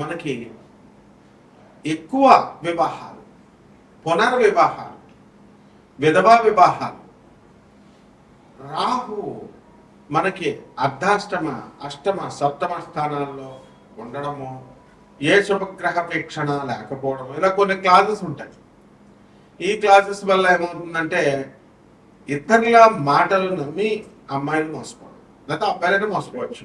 మనకి ఎక్కువ వివాహాలు పునర్వివాహాలు విధవా వివాహాలు. రాహు మనకి అర్ధాష్టమ అష్టమ సప్తమ స్థానాల్లో ఉండడము ఏ శుభగ్రహ వీక్షణ లేకపోవడం ఇలా కొన్ని క్లాసెస్ ఉంటాయి. ఈ క్లాసెస్ వల్ల ఏమవుతుందంటే ఇతరుల మాటలు నమ్మి అమ్మాయిలు మోసపోవడం లేకపోతే అబ్బాయిలైనా మోసపోవచ్చు.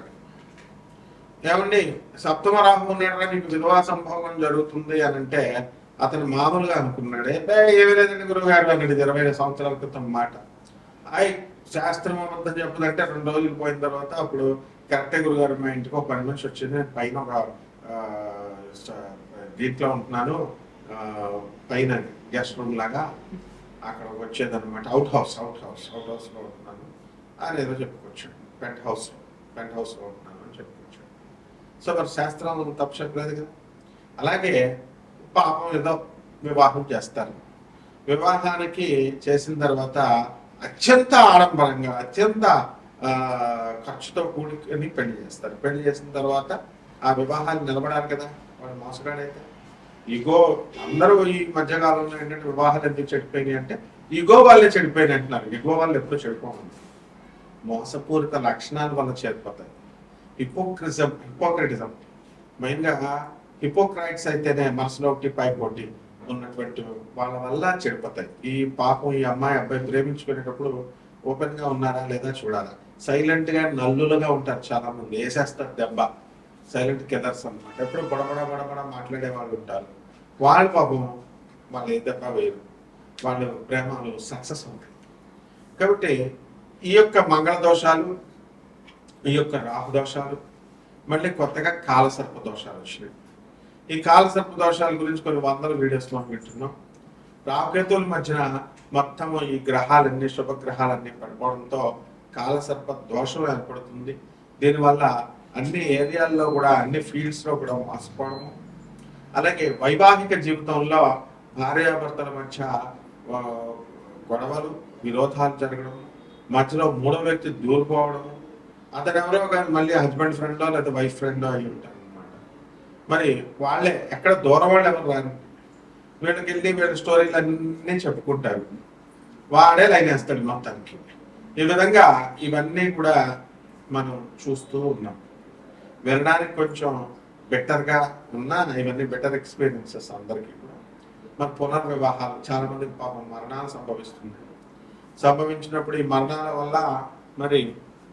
ఏమండి సప్తమ రాహు ఉన్నాడు నీకు విధవా సంభోగం జరుగుతుంది అని అంటే అతను మామూలుగా అనుకున్నాడు. "ఏ, ఏమీ లేదండి గురువుగారు అన్నాడు ఇది ఇరవై సంవత్సరాల క్రితం మాట. అయ్ శాస్త్రం అబద్ధం చెప్పదంటే రెండు రోజులు పోయిన తర్వాత అప్పుడు కరెక్టే గురుగారు మా ఇంటికి ఒక పని మనిషి వచ్చింది నేను పైన ఒక దీంట్లో ఉంటున్నాను. పైన గెస్ట్ రూమ్ లాగా అక్కడ వచ్చేదన్నమాట. Out house out house out హౌస్లో ఉంటున్నాను. అని ఏదో చెప్పుకొచ్చాడు. పెంట్ హౌస్ పెంట్ హౌస్లో ఉంటున్నాను అని చెప్పి సో మరి శాస్త్రం తప్పు చెప్పలేదు కదా. అలాగే పాపం ఏదో వివాహం చేస్తారు. వివాహానికి చేసిన తర్వాత అత్యంత ఆడంబరంగా అత్యంత ఖర్చుతో కూడుకొని పెళ్ళి చేస్తారు. పెళ్ళి చేసిన తర్వాత ఆ వివాహాలు నిలబడాలి కదా వాడు మోసగాడైతే. ఈగో అందరూ ఈ మధ్యకాలంలో ఏంటంటే వివాహాలు ఎందుకు చెడిపోయినాయి అంటే ఈగో వాళ్ళే చెడిపోయినాయి అంటున్నారు. ఈగో వాళ్ళు ఎప్పుడు చెడిపోవాలి మోసపూరిత లక్షణాలు వల్ల చేరిపోతాయి. హిపోక్రిజం హిపోక్రటిజం మెయిన్గా హిపోక్రైట్స్ అయితేనే మనసులో ఒకటి పైకి ఉన్నటువంటి వాళ్ళ వల్ల చెడిపోతాయి. ఈ పాపం ఈ అమ్మాయి అబ్బాయి ప్రేమించుకునేటప్పుడు ఓపెన్గా ఉన్నారా లేదా చూడాలా? సైలెంట్గా నల్లులుగా ఉంటారు చాలా మంది వేసేస్తారు దెబ్బ. సైలెంట్ కెదర్స్ అన్నమాట. ఎప్పుడు బుడబడ బడబడ మాట్లాడే వాళ్ళు ఉంటారు. వాళ్ళ పాపం వాళ్ళు ఏ దెబ్బ వేయరు వాళ్ళు ప్రేమలు సక్సెస్ ఉంటాయి కాబట్టి ఈ యొక్క మంగళ దోషాలు ఈ యొక్క రాహు దోషాలు మళ్ళీ కొత్తగా కాలసర్ప దోషాలు వచ్చినాయి. ఈ కాలసర్ప దోషాల గురించి కొన్ని వందల వీడియోస్లో వింటున్నాం. రాహుకేతువుల మధ్యన మొత్తం ఈ గ్రహాలన్నీ శుభగ్రహాలన్నీ పడిపోవడంతో కాలసర్ప దోషం ఏర్పడుతుంది. దీనివల్ల అన్ని ఏరియాల్లో కూడా అన్ని ఫీల్డ్స్లో కూడా మోసపోవడము. అలాగే వైవాహిక జీవితంలో భార్యాభర్తల మధ్య గొడవలు విరోధాలు జరగడం మధ్యలో మూడో వ్యక్తి దూరిపోవడం అతను ఎవరో కానీ మళ్ళీ హస్బెండ్ ఫ్రెండో లేదా వైఫ్ ఫ్రెండో అయి ఉంటారు అనమాట మరి వాళ్ళే ఎక్కడ దూరం వాళ్ళు ఎవరు రారు. వీళ్ళకి వెళ్ళి వీళ్ళ స్టోరీలు అన్నీ చెప్పుకుంటారు. వాడే లైన్ వేస్తాడు మొత్తానికి. ఈ విధంగా ఇవన్నీ కూడా మనం చూస్తూ ఉన్నాం. వినడానికి కొంచెం బెటర్గా ఉన్నా ఇవన్నీ బెటర్ ఎక్స్పీరియన్సెస్ అందరికీ కూడా. మరి పునర్వివాహాలు చాలా మందికి పాపం మరణాలు సంభవిస్తుంది సంభవించినప్పుడు ఈ మరణాల వల్ల మరి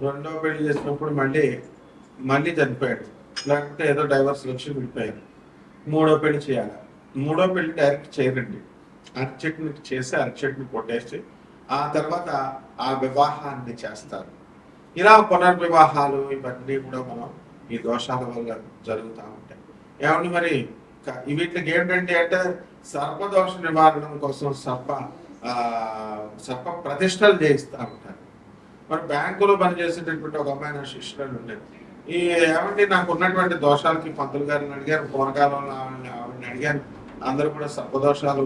రెండో పెళ్ళి చేసినప్పుడు మళ్ళీ మళ్ళీ చనిపోయాడు. లేకపోతే ఏదో డైవర్స్ వచ్చి విడిపోయారు మూడో పెళ్ళి చేయాలి. మూడో పెళ్ళి డైరెక్ట్ చేయరండి. అరటి చెట్టుని చేసి అరటి కొట్టేసి ఆ తర్వాత ఆ వివాహాన్ని చేస్తారు. ఇలా పునర్వివాహాలు ఇవన్నీ కూడా మనం ఈ దోషాల వల్ల జరుగుతూ ఉంటాయి. ఏమండి మరి? వీటికి ఏంటంటే అంటే సర్పదోష నివారణ కోసం సర్ప సర్ప ప్రతిష్టలు చేయిస్తూ ఉంటారు. మరి బ్యాంకులో పనిచేసేటటువంటి ఒక అమ్మాయి నా శిష్యురాలు ఉండేది. ఈ ఏమండి నాకు ఉన్నటువంటి దోషాలకి పంతులు గారిని అడిగాను పూర్వకాలంలో ఆవిడని ఆవిడని అడిగాను. అందరూ కూడా సర్పదోషాలు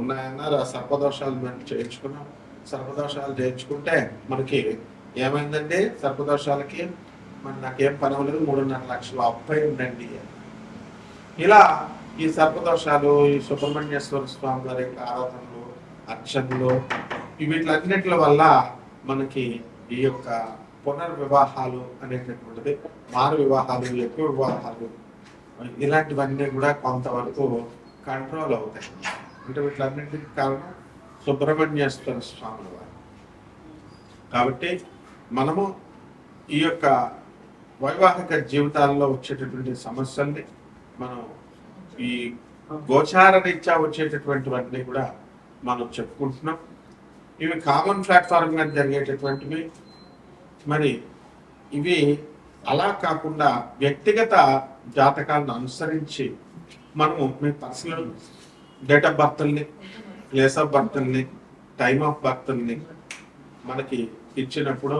ఉన్నాయన్నారు. ఆ సర్పదోషాలు మేము చేయించుకున్నాం సర్పదోషాలు చేయించుకుంటే మనకి ఏమైందండి? సర్పదోషాలకి మరి నాకేం పని అవ్వలేదు. మూడున్నర లక్షలు అప్పై ఉండండి. ఇలా ఈ సర్పదోషాలు ఈ సుబ్రహ్మణ్యేశ్వర స్వామి గారి ఆరాధనలు అర్చనలు ఈ వీటిలన్నిటి వల్ల మనకి ఈ యొక్క పునర్వివాహాలు అనేటటువంటిది మారు వివాహాలు ఎక్కువ వివాహాలు ఇలాంటివన్నీ కూడా కొంతవరకు కంట్రోల్ అవుతాయి. అంటే వీటన్నింటికి కారణం సుబ్రహ్మణ్యేశ్వర స్వామి వారు. కాబట్టి మనము ఈ యొక్క వైవాహిక జీవితాల్లో వచ్చేటటువంటి సమస్యల్ని మనం ఈ గోచారరీత్యా వచ్చేటటువంటివన్నీ కూడా మనం చెప్పుకుంటున్నాం. ఇవి కామన్ ప్లాట్ఫామ్ మీద జరిగేటటువంటివి. మరి ఇవి అలా కాకుండా వ్యక్తిగత జాతకాలను అనుసరించి మనము మీ పర్సనల్ డేట్ ఆఫ్ బర్త్ని ప్లేస్ ఆఫ్ బర్త్ని టైమ్ ఆఫ్ బర్త్ని మనకి ఇచ్చినప్పుడు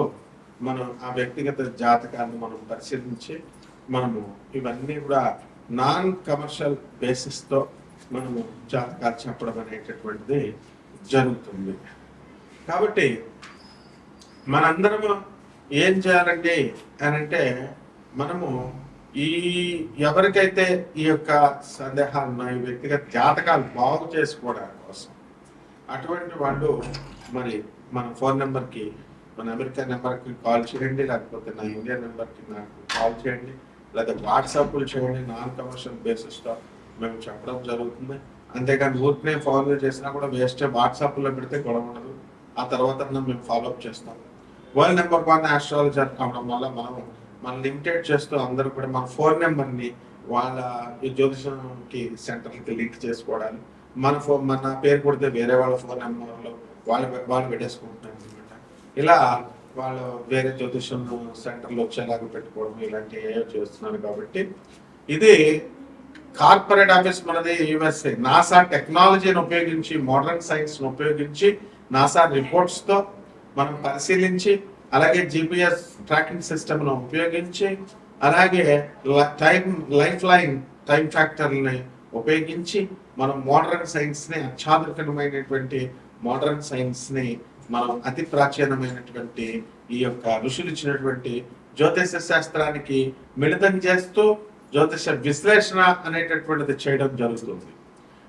మనం ఆ వ్యక్తిగత జాతకాన్ని మనం పరిశీలించి మనము ఇవన్నీ కూడా నాన్ కమర్షియల్ బేసిస్తో మనము జాతకాలు చెప్పడం అనేటటువంటిది జరుగుతుంది. కాబట్టి మనందరము ఏం చేయాలండి అని అంటే మనము ఈ ఎవరికైతే ఈ యొక్క సందేహాలు ఉన్నాయి వ్యక్తిగత జాతకాలు బాగు చేసుకోవడం కోసం అటువంటి వాళ్ళు మరి మన ఫోన్ నెంబర్కి మన అమెరికా నెంబర్కి కాల్ చేయండి లేకపోతే నా ఇండియా నెంబర్కి నాకు కాల్ చేయండి లేదా వాట్సాప్లు చేయండి నాన్ కమర్షియల్ బేసిస్తో మేము చెప్పడం జరుగుతుంది. అంతేకాని ఊరికనే ఫాలో చేసినా కూడా వేస్ట్ వాట్సాప్లో పెడితే గొడవ ఉండదు. ఆ తర్వాత మేము ఫాలోఅప్ చేస్తాం. వరల్డ్ నెంబర్ వన్ ఆస్ట్రాలజర్ కావడం వల్ల మనం మనం లిమిటెడ్ చేస్తూ అందరూ కూడా మన ఫోన్ నెంబర్ని వాళ్ళ జ్యోతిషంకి సెంటర్కి లింక్ చేసుకోవడానికి మన ఫోన్ మన పేరు కొడితే వేరే వాళ్ళ ఫోన్ నెంబర్లో వాళ్ళు వాళ్ళు పెట్టేసుకుంటున్నారు అనమాట ఇలా వాళ్ళు వేరే జ్యోతిషం సెంటర్లో వచ్చేలాగా పెట్టుకోవడం ఇలాంటివి ఏవో చేస్తున్నారు కాబట్టి ఇది కార్పొరేట్ ఆఫీస్ మనది యుఎస్ఏ నాసా టెక్నాలజీని ఉపయోగించి మోడర్న్ సైన్స్ను ఉపయోగించి నాసా రిపోర్ట్స్తో మనం పరిశీలించి అలాగే జిపిఎస్ ట్రాకింగ్ సిస్టమ్ను ఉపయోగించి అలాగే టైం లైఫ్ లైన్ టైం ఫ్యాక్టర్ని ఉపయోగించి మనం మోడర్న్ సైన్స్ని అత్యాధునికమైనటువంటి మోడర్న్ సైన్స్ని మనం అతి ప్రాచీనమైనటువంటి ఈ యొక్క ఋషులు ఇచ్చినటువంటి జ్యోతిష శాస్త్రానికి మిళితం చేస్తూ జ్యోతిష విశ్లేషణ అనేటటువంటిది చేయడం జరుగుతుంది.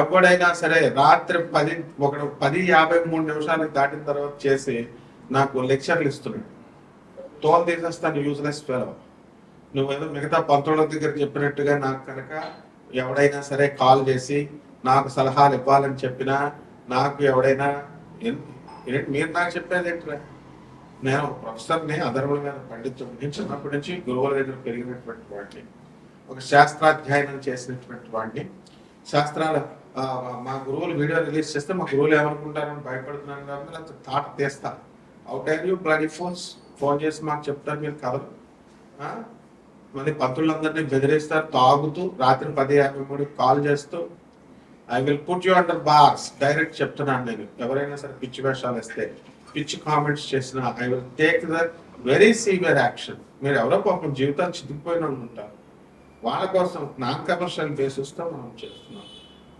ఎప్పుడైనా సరే రాత్రి పది ఒక పది యాభై మూడు నిమిషాలకు దాటిన తర్వాత చేసి నాకు లెక్చర్లు ఇస్తున్నాడు. తోలు తీసేస్తాను యూజ్లెస్ ఫెలో నువ్వేదో మిగతా పంతుల దగ్గర చెప్పినట్టుగా నాకు కనుక ఎవడైనా సరే కాల్ చేసి నాకు సలహాలు ఇవ్వాలని చెప్పినా నాకు ఎవడైనా ఏంటి మీరు నాకు చెప్పేది ఏంట్రా? నేను ప్రొఫెసర్ని అధర్వుల మీద పండితుడిని చిన్నప్పటి నుంచి గురువుల దగ్గర పెరిగినటువంటి వాడిని. ఒక శాస్త్రాధ్యయనం చేసినటువంటి వాడిని. శాస్త్రాల మా గురువులు వీడియో రిలీజ్ చేస్తే మా గురువులు ఏమనుకుంటారని భయపడుతున్నాను కాబట్టి అంత తాట తీస్తా. Out are you bloody phones phone చేసి మాకు చెప్తారు మీరు కథలు మళ్ళీ పంతులందరినీ బెదిరిస్తారు తాగుతూ రాత్రి పది యాభై మూడు కాల్ చేస్తూ I will put you under bars direct చెప్తున్నాను నేను. ఎవరైనా సరే పిచ్చి వేషాలు వేస్తే పిచ్చి కామెంట్స్ చేసిన I will take the very severe action మీరు ఎవరో పాపం జీవితాలు చితికిపోయిన వాళ్ళు ఉంటారు. వాళ్ళ కోసం నాన్ కమర్షియల్ బేసిస్తో మనం చేస్తున్నాం.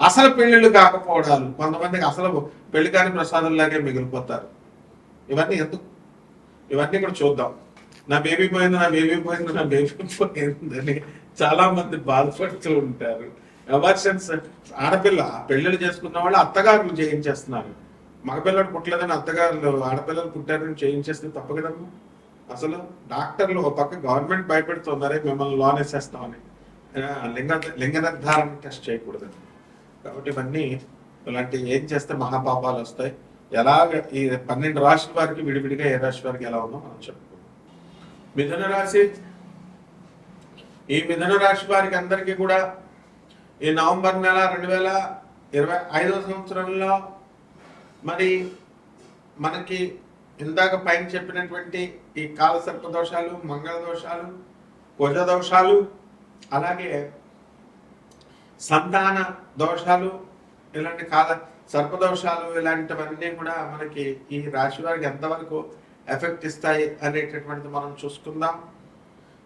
అసలు పెళ్ళిళ్ళు కాకపోవడాలు కొంతమందికి అసలు పెళ్ళి కాని ప్రసాదంలాగే మిగిలిపోతారు. ఇవన్నీ ఎందుకు? ఇవన్నీ కూడా చూద్దాం. నా బేబీ పోయింది నా బేబీ పోయింది నా బేబీ పోయిందని చాలా మంది బాధపడుతూ ఉంటారు. ఎవర్షన్స్? ఆడపిల్ల పెళ్ళిళ్ళు చేసుకున్న వాళ్ళు అత్తగారులు చేయించేస్తున్నారు. మగపిల్లడు పుట్టలేదని అత్తగారులు ఆడపిల్లలు పుట్టారని చేయించేస్తే తప్పు కదమ్మా. అసలు డాక్టర్లు ఒక పక్క గవర్నమెంట్ భయపెడుతున్నారే మిమ్మల్ని లోన్ వేసేస్తామని. లింగ లింగ నిర్ధారణ టెస్ట్ చేయకూడదని. కాబట్టి ఇవన్నీ ఇలాంటి ఏం చేస్తే మహాపాపాలు వస్తాయి? ఎలాగ ఈ పన్నెండు రాశుల వారికి విడివిడిగా ఏ రాశి వారికి ఎలా ఉందో మనం చెప్పుకుందాం. మిథున రాశి ఈ మిథున రాశి వారికి అందరికీ కూడా ఈ నవంబర్ నెల రెండు వేల ఇరవై ఐదవ సంవత్సరంలో మరి మనకి ఇందాక పైన చెప్పినటువంటి ఈ కాలసర్ప దోషాలు మంగళ దోషాలు కుజ దోషాలు అలాగే సంతాన దోషాలు ఇలాంటి కాల సర్పదోషాలు ఇలాంటివన్నీ కూడా మనకి ఈ రాశి వారికి ఎంతవరకు ఎఫెక్ట్ ఇస్తాయి అనేటటువంటిది మనం చూసుకుందాం.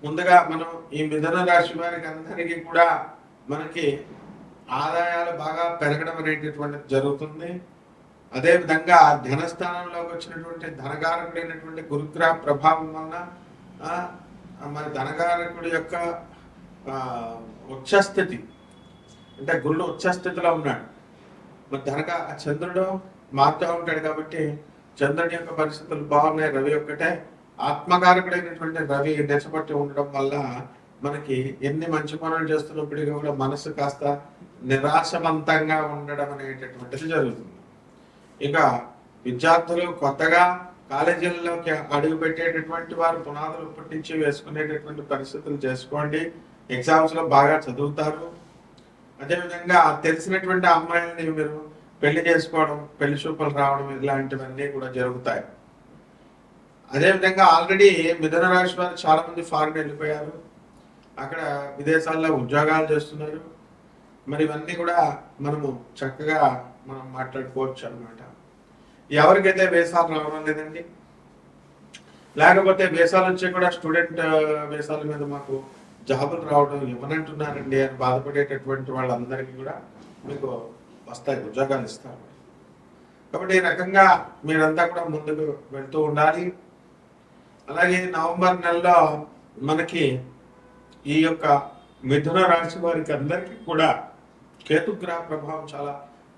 ముందుగా మనం ఈ మిథున రాశి వారికి అందరికీ కూడా మనకి ఆదాయాలు బాగా పెరగడం అనేటటువంటిది జరుగుతుంది. అదేవిధంగా ధనస్థానంలోకి వచ్చినటువంటి ధనకారకుడైనటువంటి గురుగ్రహ ప్రభావం వలన మరి ధనకారకుడి యొక్క ఉచ్చస్థితి అంటే గురుడు ఉచ్చస్థితిలో ఉన్నాడు. మరి ధనక ఆ చంద్రుడు మారుతూ ఉంటాడు కాబట్టి చంద్రుడి యొక్క పరిస్థితులు బాగున్నాయి. రవి ఒక్కటే. ఆత్మకారకుడైనటువంటి రవి నెచ్చబట్టి ఉండడం వల్ల మనకి ఎన్ని మంచి పనులు చేస్తున్నప్పటికీ కూడా మనసు కాస్త నిరాశవంతంగా ఉండడం అనేటటువంటిది జరుగుతుంది. ఇక విద్యార్థులు కొత్తగా కాలేజీల్లోకి అడుగు పెట్టేటటువంటి వారు పునాదులు ఇప్పటి నుంచి వేసుకునేటటువంటి పరిస్థితులు చేసుకోండి. ఎగ్జామ్స్లో బాగా చదువుతారు. అదేవిధంగా తెలిసినటువంటి అమ్మాయిని మీరు పెళ్ళి చేసుకోవడం పెళ్ళి చూపులు రావడం ఇలాంటివన్నీ కూడా జరుగుతాయి. అదేవిధంగా ఆల్రెడీ మిథున రాశి వారు చాలా మంది ఫారిన్ వెళ్ళిపోయారు. అక్కడ విదేశాల్లో ఉద్యోగాలు చేస్తున్నారు. మరి ఇవన్నీ కూడా మనము చక్కగా మనం మాట్లాడుకోవచ్చు అనమాట ఎవరికైతే వేసాలు రావడం లేదండి లేకపోతే వేసాలు వచ్చి కూడా స్టూడెంట్ వేసాల మీద మాకు జాబులు రావడం ఇవ్వనంటున్నారండి అని బాధపడేటటువంటి వాళ్ళందరికీ కూడా మీకు వస్తాయి ఉద్యోగాలు ఇస్తారు. కాబట్టి ఈ రకంగా మీరంతా కూడా ముందుకు వెళ్తూ ఉండాలి. అలాగే నవంబర్ నెలలో మనకి ఈ యొక్క మిథున రాశి వారికి అందరికీ కూడా కేతుగ్రహ ప్రభావం చాలా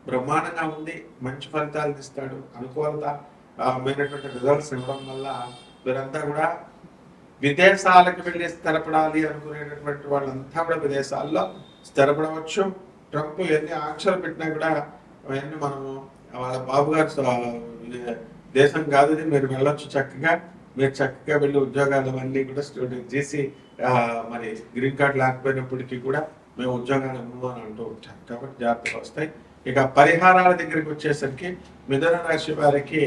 బ్రహ్మాండంగా ఉంది. మంచి ఫలితాలు ఇస్తాడు. అనుకూలత ఆ, మైనటువంటి రిజల్ట్స్ ఇవ్వడం వల్ల వీరంతా కూడా విదేశాలకు వెళ్ళి స్థిరపడాలి అనుకునేటటువంటి వాళ్ళంతా కూడా విదేశాల్లో స్థిరపడవచ్చు. ట్రంప్ ఎన్ని ఆంక్షలు పెట్టినా కూడా అవన్నీ మనము వాళ్ళ బాబు గారు దేశం కాదు మీరు వెళ్ళొచ్చు చక్కగా. మీరు చక్కగా వెళ్ళి ఉద్యోగాలు అవన్నీ కూడా స్టూడెంట్ చేసి మరి గ్రీన్ కార్డ్ లేకపోయినప్పటికీ కూడా మేము ఉద్యోగాలు ఇవ్వము అని అంటూ ఉంటాం కాబట్టి జాగ్రత్తలు వస్తాయి. ఇక పరిహారాల దగ్గరికి వచ్చేసరికి మిథున రాశి వారికి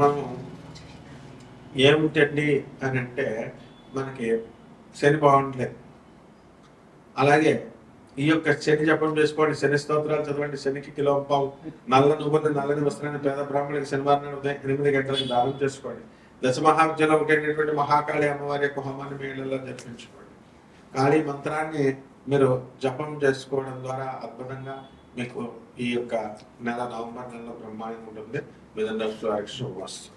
మనం ఏమిటండి అని అంటే మనకి శని బాగుండలేదు అలాగే ఈ యొక్క శని జపం చేసుకోండి శని స్తోత్రాలు చదవండి శనికి కిలో పావు. నల్ల నువ్వులు నల్లని వస్త్రాన్ని పేద బ్రాహ్మణుడికి శనివారం ఉదయం ఎనిమిది గంటలకు దానం చేసుకోండి. దశ మహావిద్యలో మహాకాళి అమ్మవారి యొక్క హోమాన్ని మేళల్లో జరిపించుకోండి. కాళీ మంత్రాన్ని మీరు జపం చేసుకోవడం ద్వారా అద్భుతంగా మీకు ఈ యొక్క నెల నవంబర్ నెలలో బ్రహ్మాండంగా ఉంటుంది. మిథున రాశి వారికి శుభవస్తు